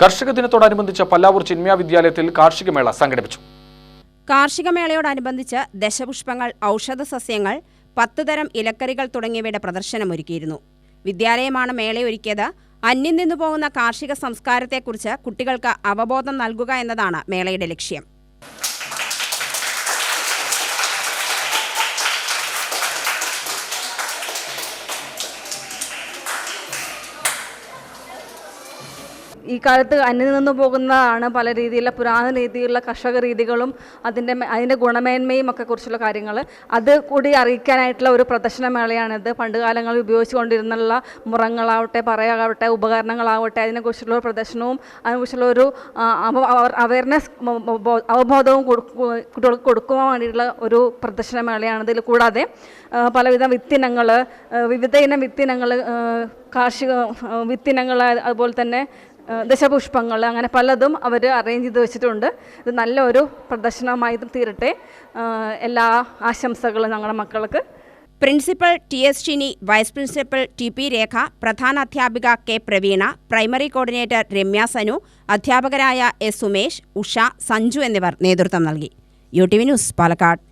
കർഷക ദിനത്തോടനുബന്ധിച്ച് പല്ലാവൂർ ചിന്മയ വിദ്യാലയത്തിൽ കാർഷിക മേള സംഘടിപ്പിച്ചു. കാർഷിക മേളയോടനുബന്ധിച്ച് ദശപുഷ്പങ്ങൾ ഔഷധ സസ്യങ്ങൾ പത്ത് തരം ഇലക്കറികൾ തുടങ്ങിയവയുടെ പ്രദർശനമൊരുക്കിയിരുന്നു. വിദ്യാലയമാണ് മേളയൊരുക്കിയത്. അന്യം നിന്നു പോകുന്ന കാർഷിക സംസ്കാരത്തെക്കുറിച്ച് കുട്ടികൾക്ക് അവബോധം നൽകുക എന്നതാണ് മേളയുടെ ലക്ഷ്യം. ഈ കാലത്ത് അന്യം നിന്ന് പോകുന്നതാണ് പല രീതിയിലുള്ള പുരാതന രീതിയിലുള്ള കർഷക രീതികളും അതിന്റെ അതിന്റെ ഗുണമേന്മയും ഒക്കെ കുറിച്ചുള്ള കാര്യങ്ങൾ. അത് കൂടി അറിയിക്കാനായിട്ടുള്ള ഒരു പ്രദർശനമേളയാണിത് പണ്ട് കാലങ്ങളിൽ ഉപയോഗിച്ചുകൊണ്ടിരുന്നുള്ള മുറങ്ങളാവട്ടെ പറയാവട്ടെ ഉപകരണങ്ങളാവട്ടെ അതിനെക്കുറിച്ചുള്ള ഒരു പ്രദർശനവും അതിനെക്കുറിച്ചുള്ള ഒരു അവയർനെസ് അവബോധവും കൊടുക്കുക കൊടുക്കുവാൻ വേണ്ടിയിട്ടുള്ള ഒരു പ്രദർശനമേളയാണ് ഇതിൽ. കൂടാതെ പലവിധ വിത്തിനങ്ങൾ വിവിധ ഇനം വിത്തിനങ്ങൾ കാർഷിക വിത്തിനങ്ങൾ അതുപോലെ തന്നെ ദശപുഷ്പങ്ങൾ അങ്ങനെ പലതും അവർ അറേഞ്ച് ചെയ്ത് വെച്ചിട്ടുണ്ട്. ഇത് നല്ലൊരു പ്രദർശനമായി തീരട്ടെ. എല്ലാ ആശംസകളും ഞങ്ങളുടെ മക്കൾക്ക്. Principal T S Shini vice principal T P Rekha പ്രധാന അധ്യാപിക K Praveena primary coordinator Ramya Sanu അധ്യാപകരായ എസ് സുമേഷ് ഉഷ സഞ്ജു എന്നിവർ നേതൃത്വം നൽകി. U T V news Palakkad.